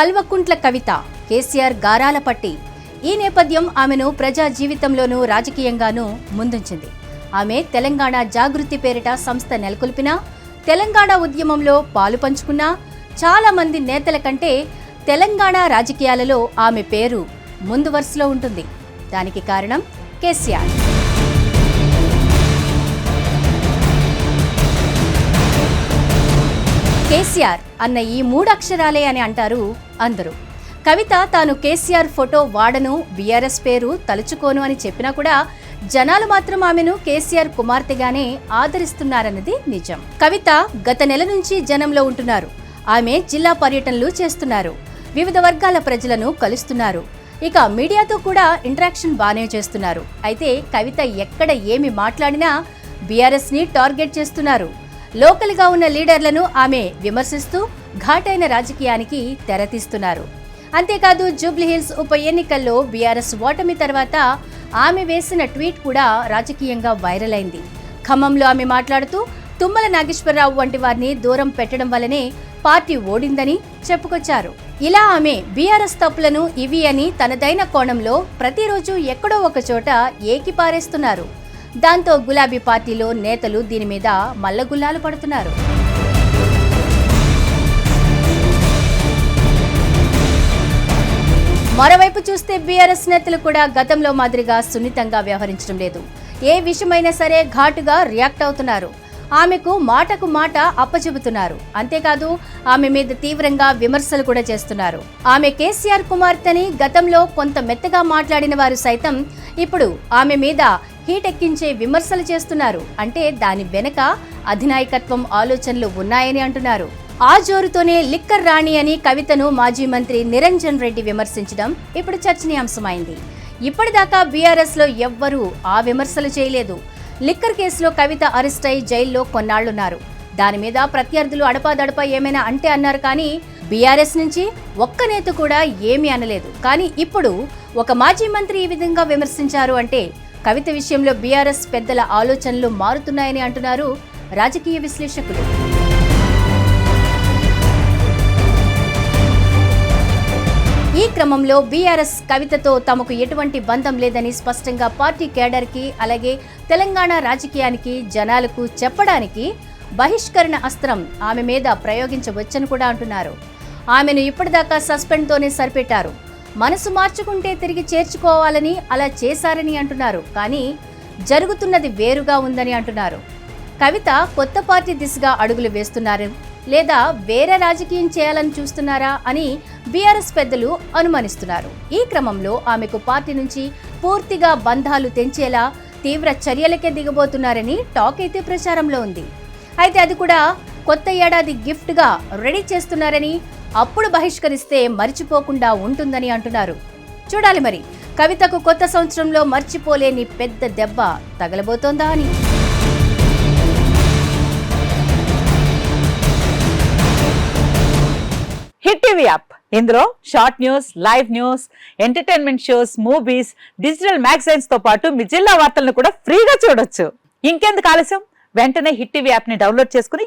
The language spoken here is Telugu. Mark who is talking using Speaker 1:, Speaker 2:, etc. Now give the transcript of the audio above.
Speaker 1: కల్వకుంట్ల కవిత కేసీఆర్ గారాల పట్టి. ఈ నేపథ్యం ఆమెను ప్రజా జీవితంలోనూ రాజకీయంగానూ ముందుంచింది. ఆమె తెలంగాణ జాగృతి పేరిట సంస్థ నెలకొల్పినా తెలంగాణ ఉద్యమంలో పాలు పంచుకున్నా చాలా మంది నేతల కంటే తెలంగాణ రాజకీయాలలో ఆమె పేరు ముందు వరుసలో ఉంటుంది. దానికి కారణం కేసీఆర్. కేసీఆర్ అన్న ఈ మూడక్షరాలే అని అంటారు అందరూ. కవిత తాను కేసీఆర్ ఫోటో వాడను బీఆర్ఎస్ పేరు తలుచుకోను అని చెప్పినా కూడా జనాలు మాత్రం ఆమెను కేసీఆర్ కుమార్తెగానే ఆదరిస్తున్నారన్నది నిజం. కవిత గత నెల నుంచి జనంలో ఉంటున్నారు. ఆమె జిల్లా పర్యటనలు చేస్తున్నారు. వివిధ వర్గాల ప్రజలను కలుస్తున్నారు. ఇక మీడియాతో కూడా ఇంటరాక్షన్ బానే చేస్తున్నారు. అయితే కవిత ఎక్కడ ఏమి మాట్లాడినా బీఆర్ఎస్ని టార్గెట్ చేస్తున్నారు. లోకల్గా ఉన్న లీడర్లను ఆమె విమర్శిస్తూ ఘాటైన రాజకీయానికి తెరతీస్తున్నారు. అంతేకాదు జూబ్లీహిల్స్ ఉప ఎన్నికల్లో బీఆర్ఎస్ ఓటమి తర్వాత ఆమె వేసిన ట్వీట్ కూడా రాజకీయంగా వైరల్ అయింది. ఖమ్మంలో ఆమె మాట్లాడుతూ తుమ్మల నాగేశ్వరరావు వంటి వారిని దూరం పెట్టడం వల్లనే పార్టీ ఓడిందని చెప్పుకొచ్చారు. ఇలా ఆమె బీఆర్ఎస్ తప్పులను ఇవి అని తనదైన కోణంలో ప్రతిరోజు ఎక్కడో ఒక చోట ఏకిపారేస్తున్నారు. దాంతో గులాబీ పార్టీలో నేతలు దీని మీద మల్లగుల్లాలు పడుతున్నారు. మరోవైపు చూస్తే బీఆర్ఎస్ నేతలు కూడా గతంలో మాదిరిగా సున్నితంగా వ్యవహరించడం లేదు. ఏ విషయమైనా సరే ఘాటుగా రియాక్ట్ అవుతున్నారు. ఆమెకు మాటకు మాట అప్పచెబుతున్నారు. అంతేకాదు ఆమె మీద తీవ్రంగా విమర్శలు కూడా చేస్తున్నారు. ఆమె కేసీఆర్ కుమార్తెని గతంలో కొంత మెత్తగా మాట్లాడిన వారు సైతం ఇప్పుడు ఆమె మీద హీటెక్కించే విమర్శలు చేస్తున్నారు. అంటే దాని వెనక అధినాయకత్వం ఆలోచనలు ఉన్నాయని అంటున్నారు. ఆ జోరుతోనే లిక్కర్ రాణి అని కవితను మాజీ మంత్రి నిరంజన్ రెడ్డి విమర్శించడం ఇప్పుడు చర్చనీయాంశమైంది. ఇప్పటిదాకా బీఆర్ఎస్లో ఎవ్వరూ ఆ విమర్శలు చేయలేదు. లిక్కర్ కేసులో కవిత అరెస్ట్ అయి జైల్లో కొన్నాళ్ళున్నారు. దాని మీద ప్రత్యర్థులు అడపాదడపా ఏమైనా అంటే అన్నారు కానీ బీఆర్ఎస్ నుంచి ఒక్క నేత కూడా ఏమీ అనలేదు. కానీ ఇప్పుడు ఒక మాజీ మంత్రి ఈ విధంగా విమర్శించారు అంటే కవిత విషయంలో బీఆర్ఎస్ పెద్దల ఆలోచనలు మారుతున్నాయని అంటున్నారు రాజకీయ విశ్లేషకులు. ఈ క్రమంలో బీఆర్ఎస్ కవితతో తమకు ఎటువంటి బంధం లేదని స్పష్టంగా పార్టీ కేడర్కి అలాగే తెలంగాణ రాజకీయానికి జనాలకు చెప్పడానికి బహిష్కరణ అస్త్రం ఆమె మీద ప్రయోగించవచ్చని కూడా అంటున్నారు. ఆమెను ఇప్పటిదాకా సస్పెండ్తోనే సరిపెట్టారు. మనసు మార్చుకుంటే తిరిగి చేర్చుకోవాలని అలా చేశారని అంటున్నారు. కానీ జరుగుతున్నది వేరుగా ఉందని అంటున్నారు. కవిత కొత్త పార్టీ దిశగా అడుగులు వేస్తున్నారు. లేదా వేరే రాజకీయం చేయాలని చూస్తున్నారా అని బీఆర్ఎస్ పెద్దలు అనుమానిస్తున్నారు. ఈ క్రమంలో ఆమెకు పార్టీ నుంచి పూర్తిగా బంధాలు తెంచేలా తీవ్ర చర్యలకే దిగబోతున్నారని టాక్ అయితే ప్రచారంలో ఉంది. అయితే అది కూడా కొత్త ఏడాది గిఫ్ట్గా రెడీ చేస్తున్నారని అప్పుడు బహిష్కరిస్తే మర్చిపోకుండా ఉంటుందని అంటున్నారు. చూడాలి మరి కవితకు కొత్త సంవత్సరంలో మర్చిపోలేని పెద్ద దెబ్బ తగలబోతోందా అని.
Speaker 2: Hit TV app. ఇందులో short news live news entertainment shows movies digital మ్యాగజైన్స్తో పాటు మీ జిల్లా వార్తలను కూడా ఫ్రీగా చూడొచ్చు. ఇంకెందుకు ఆలస్యం? వెంటనే హిట్ టీవీ యాప్ని డౌన్లోడ్ చేసుకుని